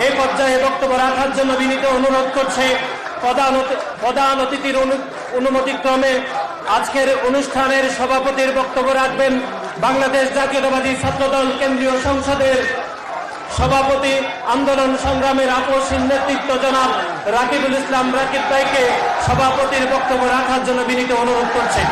এই পর্যায়ে বক্তব্য রাখার জন্য বিনীত অনুরোধ করছে প্রধান প্রধান অতিথির অনু- অনুমতিক্রমে আজকের অনুষ্ঠানের সভাপতির বক্তব্য রাখবেন বাংলাদেশ জাতীয়তাবাদী ছাত্রদল কেন্দ্রীয় সংসদের সভাপতি আন্দোলন সংগ্রামের আপসীন নেতৃত্ব জনাব রাকিবুল ইসলাম রাকিব ভাইকে সভাপতির বক্তব্য রাখার জন্য বিনীত অনুরোধ করছে।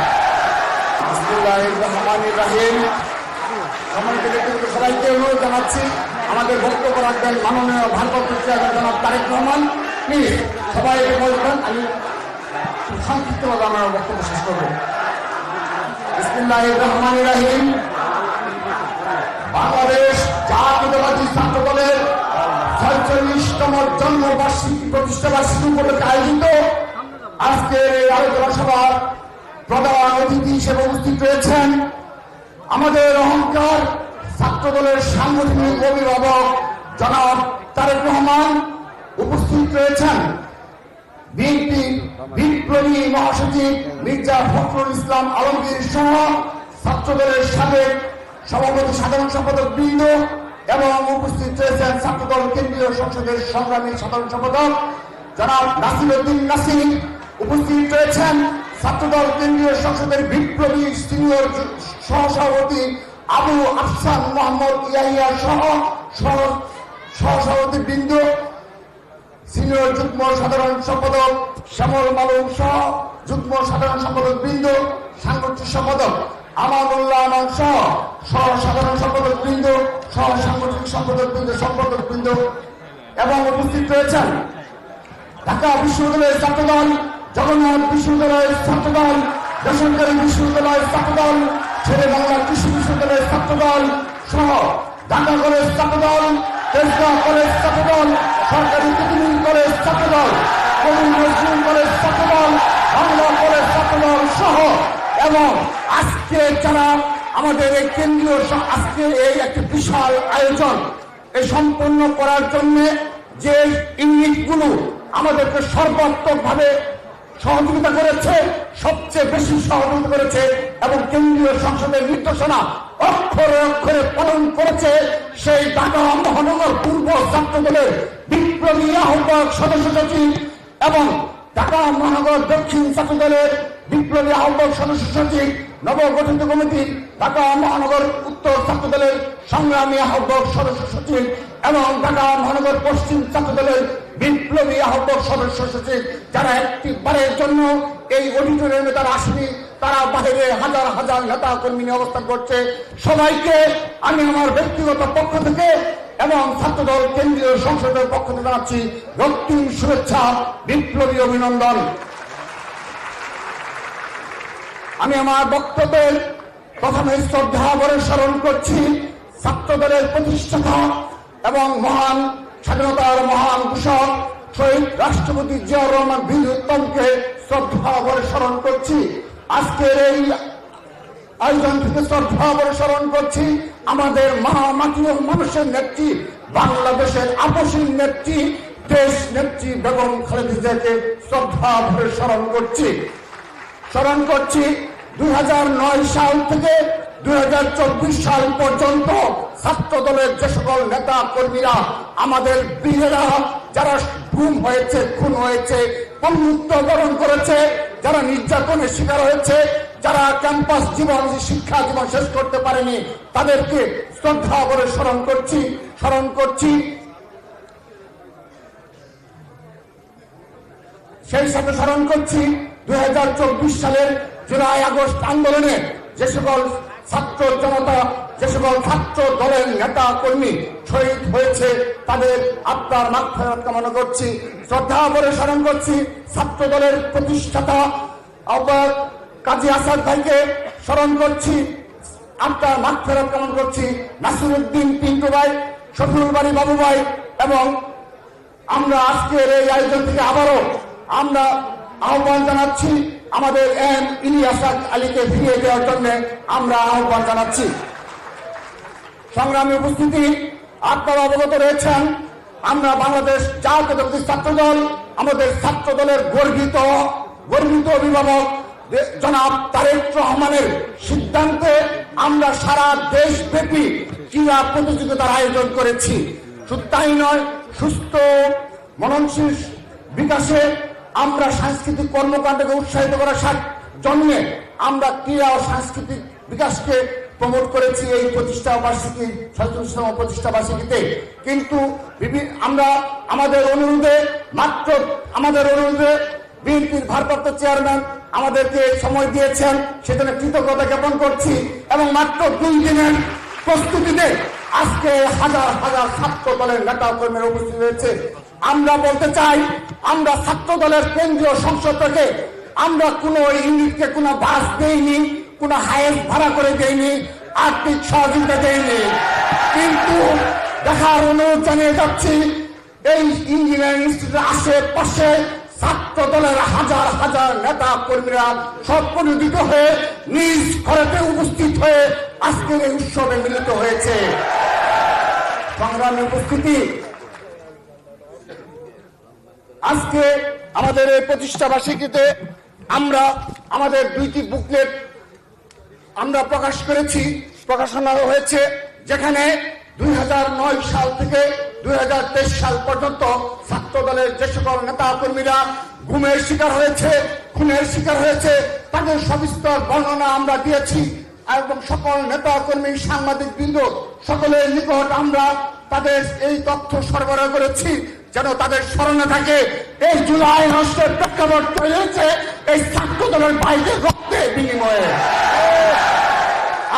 সবাইকে অনুরোধ জানাচ্ছি আমাদের বক্তব্য রাখবেন মাননীয় ভারপ্রাপ্ত চেয়ারম্যান জনাব তারেক রহমান। প্লিজ, সবাই বলবেন আমি সংক্ষিপ্তভাবে আমার বক্তব্য শেষ করব। রহমানির রহিম। বাংলাদেশ জাতীয়তাবাদী ছাত্র দলের ছয়চল্লিশতম জন্মবার্ষিকী প্রতিষ্ঠা বার্ষিকী উপলক্ষে আয়োজিত আজকের এই আলোচনা সভার প্রধান অতিথি হিসেবে উপস্থিত রয়েছেন আমাদের অহংকার ছাত্র দলের সাংগঠনিক অভিভাবক জনাব তারেক রহমান উপস্থিত রয়েছেন। বিএনপি বিপ্লবী মহাসচিব মির্জা ফখরুল ইসলাম আলমগীর সহ ছাত্রদলের সাবেক সভাপতি সাধারণ সম্পাদক বৃন্দ এবং উপস্থিত রয়েছেন ছাত্রদল কেন্দ্রীয় সংসদের সংগ্রামী সাধারণ সম্পাদক জনাব নাসির উদ্দিন নাসির। উপস্থিত রয়েছেন ছাত্রদল কেন্দ্রীয় সংসদের বিপ্লবী সিনিয়র সহসভাপতি আবু আফসান মোহাম্মদ ইয়াহিয়া সহ সহ সহসভাপতি বৃন্দ, সিনিয়র যুগ্ম সাধারণ সম্পাদক শ্যামল মালুম সহ যুগ্ম সাধারণ সম্পাদক বৃন্দ, সাংগঠনিক সম্পাদক আমানুল্লাহ আমান সহ সহ সাধারণ সম্পাদক বৃন্দ, সহ সাংগঠনিক সম্পাদক বৃন্দ সম্পাদক বৃন্দ এবং উপস্থিত রয়েছেন ঢাকা বিশ্ববিদ্যালয়ের ছাত্রদল, জগন্নাথ বিশ্ববিদ্যালয়ের ছাত্রদল বেসরকারি বিশ্ববিদ্যালয়ের ছাত্রদল, ছেলে বাংলা কৃষি বিশ্ববিদ্যালয়ের ছাত্রদল সহ ঢাকা কলেজ ছাত্রদল, তেজগাঁও কলেজ ছাত্রদল, সরকারি প্রতিনিধি college Chhatradal Nazrul college Chhatradal, Bangla college Chhatradal সহ এবং আজকে যারা আমাদের এই কেন্দ্রীয় আজকে এই একটি বিশাল আয়োজন এই সম্পন্ন করার জন্য যে ইউনিটগুলো আমাদেরকে সর্বাত্মকভাবে সহযোগিতা করেছে, সবচেয়ে বেশি সহযোগিতা করেছে এবং কেন্দ্রীয় সংসদের নির্দেশনা অক্ষরে অক্ষরে পালন করেছে সেই ঢাকা মহানগর পূর্ব ছাত্র দলের বিপ্লবী আহ্বায়ক সদস্য সচিব এবং ঢাকা মহানগর দক্ষিণ ছাত্র দলের বিপ্লবী আহ্বায়ক সদস্য সচিব নবগঠিত কমিটি, ঢাকা মহানগর উত্তর ছাত্র দলের সংগ্রামী আহ্বায়ক সদস্য সচিব এবং ঢাকা মহানগর পশ্চিম ছাত্র দলের বিপ্লবী আহ্বায়ক সদস্য সচিব যারা একটি বারের জন্য এই অডিটোরিয়ামে তারা আসেনি, তারা বাহিরে হাজার হাজার নেতা কর্মী নিয়ে অবস্থান করছে। সবাইকে আমি আমার ব্যক্তিগত পক্ষ থেকে এবং ছাত্রদল কেন্দ্রীয় সংসদের পক্ষ থেকে জানাচ্ছি রক্তিম শুভেচ্ছা, বিপ্লবী অভিনন্দন। আমি আমার বক্তব্যের প্রথমে শ্রদ্ধা ভরে স্মরণ করছি ছাত্র দলের প্রতিষ্ঠাতা এবং মহান স্বাধীনতার মহান ঘোষক শহীদ রাষ্ট্রপতি জিয়াউর রহমান বীর উত্তমকে শ্রদ্ধা ভরে স্মরণ করছি। আজকের এই আয়োজন থেকে শ্রদ্ধা ভরে স্মরণ করছি আমাদের মা মাটি ও মানুষের নেত্রী, বাংলাদেশের আপসীন নেত্রী, দেশ নেত্রী বেগম খালেদা শ্রদ্ধা ভরে স্মরণ করছি। স্মরণ করছি দুই হাজার নয় সাল থেকে দুই হাজার চব্বিশ সাল পর্যন্ত ছাত্র দলের যে সকল নেতা কর্মীরা, আমাদের বীরেরা, যারা গুম হয়েছে, খুন হয়েছে বরণ করেছে, যারা নির্যাতনের শিকার হয়েছে, যারা ক্যাম্পাস জীবন, শিক্ষা জীবন শেষ করতে পারেনি, তাদেরকে শ্রদ্ধা করে স্মরণ করছি স্মরণ করছি। সেই সাথে স্মরণ করছি দুই হাজার চব্বিশ সালের জুলাই আগস্ট আন্দোলনে যে সকল ছাত্র জনতা, যে সকল ছাত্র দলের নেতা কর্মী শহীদ হয়েছে, তাদের আত্মার মাগফেরত কামনা করছি, শ্রদ্ধা করে স্মরণ করছি ছাত্র দলের প্রতিষ্ঠাতা আহ্বায়ক কাজী আসাদ ভাইকে স্মরণ করছি, আত্মার মাগফেরত কামনা করছি নাসিরুদ্দিন পিন্টু ভাই শফিউল বাড়ি বাবু ভাই এবং আমরা আজকের এই আয়োজন থেকে আবারও আমরা আহ্বান জানাচ্ছি আমাদের এম ইলিয়াস আলীকে ফিরিয়ে দেওয়ার জন্য আমরা আহ্বান জানাচ্ছি। সংগ্রামী উপস্থিতি, আপনারা অবগত রয়েছেন, আমরা বাংলাদেশ জাতীয় ছাত্র দল আমাদের ছাত্র দলের গর্বিত গর্বিত অভিভাবক জনাব তারেক রহমানের সিদ্ধান্তে আমরা সারা দেশব্যাপী ক্রীড়া প্রতিযোগিতার আয়োজন করেছি। শুধু তাই নয়, সুস্থ, মননশীল বিকাশে আমরা সাংস্কৃতিক কর্মকাণ্ডকে উৎসাহিত করার জন্যে আমরা ক্রীড়া ও সাংস্কৃতিক বিকাশকে প্রমোট করেছি এই প্রতিষ্ঠা বার্ষিকী সচেতনতম প্রতিষ্ঠা বার্ষিকীতে। কিন্তু আমরা আমাদের অনুরোধে মাত্র আমাদের অনুরোধে বিএনপির ভারপ্রাপ্ত চেয়ারম্যান আমাদেরকে সময় দিয়েছেন, সেজন্য কৃতজ্ঞতা জ্ঞাপন করছি এবং মাত্র দুই দিনের প্রস্তুতিতে আজকে হাজার হাজার ছাত্র দলের নেতা কর্মীরা উপস্থিত হয়েছে। আমরা বলতে চাই, আমরা ছাত্র দলের কেন্দ্রীয় সংসদ থেকে আমরা কোনো ইউনিটকে কোনো বাস দেইনি, কোনো হায়েস ভাড়া করে দেইনি, আর্থিক সহযোগিতা দেইনি। কিন্তু দেখার অনুরোধ জানিয়ে যাচ্ছি, এই ইঞ্জিনিয়ারিং ইনস্টিটিউটের আশেপাশে ছাত্র দলের হাজার হাজার নেতা কর্মীরা সম্পন্নিত হয়ে নিজ ঘরেতে উপস্থিত হয়ে আজকের এই উৎসবে মিলিত হয়েছে। সংগ্রামী উপস্থিতি আজকে আমাদের এই প্রতিষ্ঠা বার্ষিকীতে আমরা আমাদের দুইটি বুকলেট আমরা প্রকাশ করেছি প্রকাশনা হয়েছে, যেখানে দুই হাজার নয় সাল থেকে দুই হাজার তেইশ সাল পর্যন্ত ছাত্র দলের যে সকল নেতা কর্মীরা ঘুমের শিকার হয়েছে, খুনের শিকার হয়েছে, তাদের সবিস্তর বর্ণনা আমরা দিয়েছি এবং সকল নেতা কর্মী সাংবাদিক বৃন্দ সকলের নিকট আমরা তাদের এই তথ্য সরবরাহ করেছি। যেন তাদের স্মরণে থাকে। এই জুলাই নষ্টের প্রেক্ষাপট তৈরি হয়েছে, এই ছাত্র দলের বাইরে রক্তের বিনিময়ে।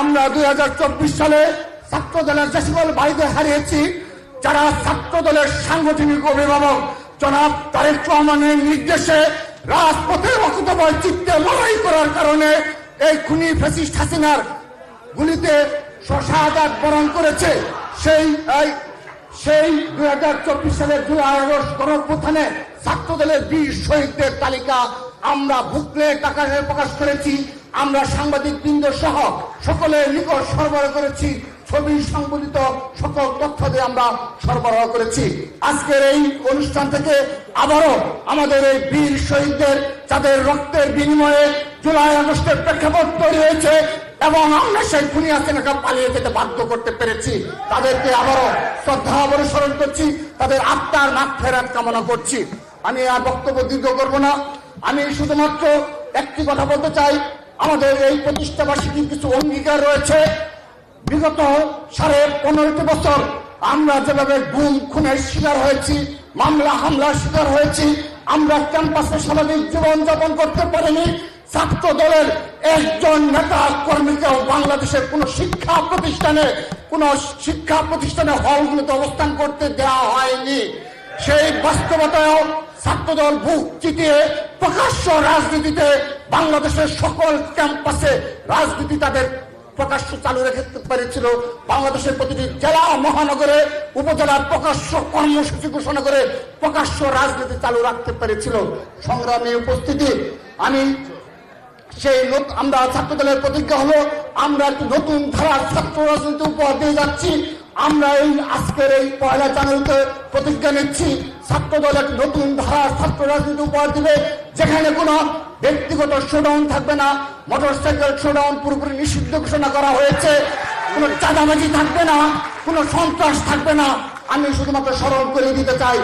আমরা দুই হাজার চব্বিশ সালে ছাত্র দলের যে সকল ভাইদের হারিয়েছি, যারা ছাত্র দলের সাংগঠনিক অভিভাবক। জনাব তারেক রহমানের নির্দেশে রাজপথে রক্তময় চিত্তে লড়াই করার কারণে এই খুনি ফেসিস্ট হাসিনার গুলিতে শাহাদাত বরণ করেছে। সেই সেই দুই হাজার চব্বিশ সালের জুলাই আগস্ট গণঅভ্যুত্থানে ছাত্র দলের বীর শহীদদের তালিকা আমরা বুকলেট আকারে প্রকাশ করেছি, আমরা সাংবাদিক বৃন্দ সহ সকলের নিকট সরবরাহ করেছি, ছবি সংবলিত সকল তথ্য দিয়ে আমরা সরবরাহ করেছি। আজকের এই অনুষ্ঠান থেকে আবারও আমাদের এই বীর শহীদদের, যাদের রক্তের বিনিময়ে জুলাই আগস্টের প্রেক্ষাপট তৈরি হয়েছে এবং আমরা সেই খুনি হাসিনাকে পালিয়ে যেতে বাধ্য করতে পেরেছি। তাদেরকে আবারও শ্রদ্ধা স্মরণ করছি, তাদের আত্মার মাঠ ফেরাত কামনা করছি। আমি আর বক্তব্য দীর্ঘ করব না। আমি শুধুমাত্র একটি কথা বলতে চাই, আমাদের এই প্রতিষ্ঠা বার্ষিকীর কিছু অঙ্গীকার রয়েছে। বিগত সাড়ে পনেরোটি বছর আমরা যেভাবে গুম, খুনের শিকার হয়েছি, মামলা, হামলার শিকার হয়েছি, আমরা ক্যাম্পাসে স্বাভাবিক জীবন যাপন করতে পারিনি ছাত্র দলের একজন নেতা কর্মীকেও বাংলাদেশের কোন শিক্ষা প্রতিষ্ঠানে, কোন শিক্ষা প্রতিষ্ঠানে হলগুলোতে অবস্থান করতে দেওয়া হয়নি। সেই বাস্তবতায়ও ছাত্রদল বুক চিতিয়ে প্রকাশ্য রাজনীতিতে বাংলাদেশের সকল ক্যাম্পাসে রাজনীতি তাদের প্রকাশ্য চালু রাখতে পেরেছিল। বাংলাদেশের প্রতিটি জেলা মহানগরে, উপজেলার প্রকাশ্য কর্মসূচি ঘোষণা করে প্রকাশ্য রাজনীতি চালু রাখতে পেরেছিল। সংগ্রামী উপস্থিতি, আমি সেই নত- আমরা ছাত্র দলের প্রতিজ্ঞা হলো, আমরা একটি নতুন ধারার ছাত্র রাজনীতি উপহার দিয়ে যাচ্ছি। আমরা এই আজকের এই পয়লা জানুয়ারিতে প্রতিজ্ঞা নিচ্ছি ছাত্র দল একটি নতুন ধারার ছাত্র রাজনীতি উপহার দিবে, যেখানে কোনো ব্যক্তিগত শোডাউন থাকবে না। মোটরসাইকেল শোডাউন পুরোপুরি নিষিদ্ধ ঘোষণা করা হয়েছে। কোনো চাঁদাবাজি থাকবে না, কোনো সন্ত্রাস থাকবে না। আমি শুধুমাত্র স্মরণ করে দিতে চাই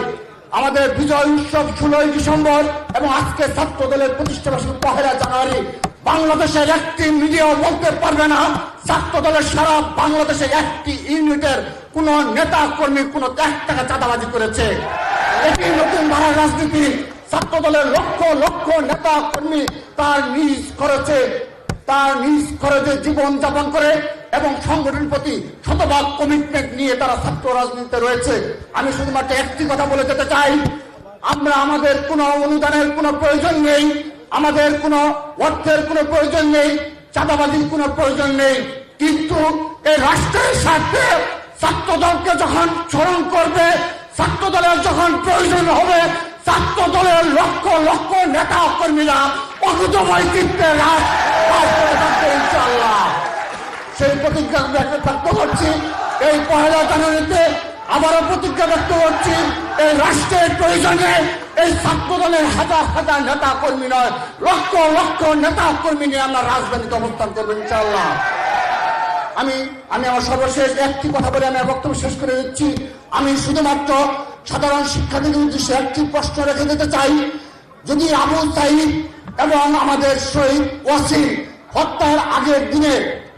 আমাদের বিজয় উৎসব ষোলোই ডিসেম্বর এবং আজকে ছাত্র দলের প্রতিষ্ঠা বার্ষিকী পহেলা জানুয়ারি, বাংলাদেশের একটি মিডিয়াও বলতে পারবে না। ছাত্র দলের সারা বাংলাদেশে একটি ইউনিটের কোন নেতা, কর্মী কোন এক টাকা চাঁদাবাজি করেছে। এটি নতুন ধারার রাজনীতি। ছাত্র দলের লক্ষ লক্ষ নেতা, কর্মী তার নিজ খরচে, তার নিজ খরচে জীবন যাপন করে এবং সংগঠনের প্রতি শতভাগ কমিটমেন্ট নিয়ে তারা ছাত্র রাজনীতিতে রয়েছে। আমি শুধুমাত্র একটি কথা বলে যেতে চাই। আমরা আমাদের কোনো অনুদানের কোনো প্রয়োজন নেই। আমাদের কোনো অর্থের কোনো প্রয়োজন নেই। চাঁদাবাজির কোনো প্রয়োজন নেই। কিন্তু এই রাষ্ট্রের স্বার্থে ছাত্র দলকে যখন স্মরণ করবে ছাত্র দলের যখন প্রয়োজন হবে ছাত্র দলের লক্ষ লক্ষ নেতা কর্মীরা অকুতময় চিত্তে রাজ রাজ করে থাকবে ইনশাআল্লাহ সেই প্রতিজ্ঞা ব্যক্ত করছি। এই পহেলা জানুয়ারিতে আবারও প্রতিজ্ঞা ব্যক্ত করছি। এই রাষ্ট্রের প্রয়োজনে এই ছাত্র দলের হাজার হাজার নেতা কর্মী নয়, লক্ষ লক্ষ নেতা কর্মী নিয়ে আমরা রাজধানীতে অবস্থান করব, ইনশাআল্লাহ। আমি আমি আমার সর্বশেষ একটি কথা বলে আমি বক্তব্য শেষ করে দিচ্ছি। আমি শুধুমাত্র সাধারণ শিক্ষার্থীদের উদ্দেশ্যে একটি প্রশ্ন রেখে দিতে চাই। যদি আবু সাইদ এবং আমাদের শহীদ ওয়াসিম হত্যার আগের দিনে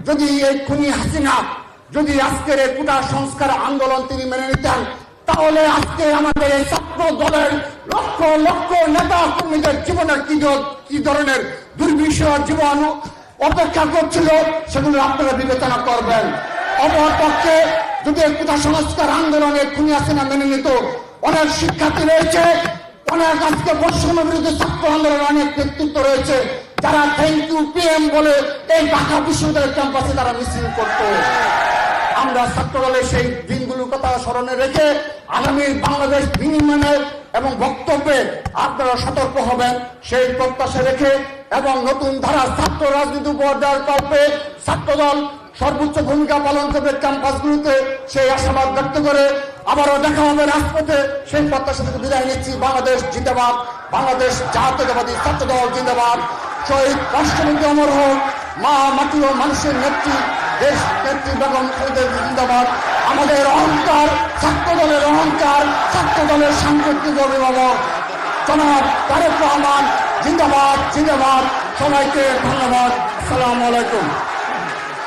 যদি এই খুনি হাসিনা, যদি আজকের এই কোটা সংস্কার আন্দোলন তিনি মেনে নিতেন, তাহলে আজকে আমাদের এই ছাত্র দলের লক্ষ লক্ষ নেতা কর্মীদের জীবনের কি কি ধরনের দুর্বিষহ জীবন অপেক্ষা করছিল, সেগুলো আপনারা বিবেচনা করবেন। অপরপক্ষে যদি কোটা সংস্কার আন্দোলনে খুনি হাসিনা মেনে নিত, অনেক শিক্ষার্থী রয়েছে, অনেক আজকে বৈষম্য বিরুদ্ধে ছাত্র আন্দোলনের অনেক নেতৃত্ব রয়েছে। যারা থ্যাংক ইউ পিএম বলে, এই ঢাকা বিশ্ববিদ্যালয় ক্যাম্পাসে তারা মিছিল করতো। আমরা ছাত্রদলের সেই দিনগুলোর কথা স্মরণে রেখে আগামী বাংলাদেশ বিনিময়ে এবং বক্তব্যে আপনারা সতর্ক হবেন, সেই প্রত্যাশা রেখে এবং নতুন ধারা ছাত্র রাজনীতি উপহার দেওয়ার কল্পে ছাত্র দল সর্বোচ্চ ভূমিকা পালন করবে ক্যাম্পাসগুলোতে, সেই আশাবাদ ব্যক্ত করে আবারও দেখা হবে রাজপথে। সেই প্রত্যাশা থেকে বিদায় নিচ্ছি। বাংলাদেশ জিন্দাবাদ। বাংলাদেশ জাতীয়তাবাদী ছাত্রদল জিন্দাবাদ। শহীদ রাষ্ট্রপতি অমর হোক, মা মাটি ও মানুষের নেত্রী, দেশ নেত্রী বেগম জিন্দাবাদ। আমাদের অহংকার ছাত্র দলের অহংকার ছাত্র দলের সাংগঠনিক অভিভাবক, জনাব তারেক রহমান, জিন্দাবাদ জিন্দাবাদ। সবাইকে ধন্যবাদ। আসসালামু আলাইকুম।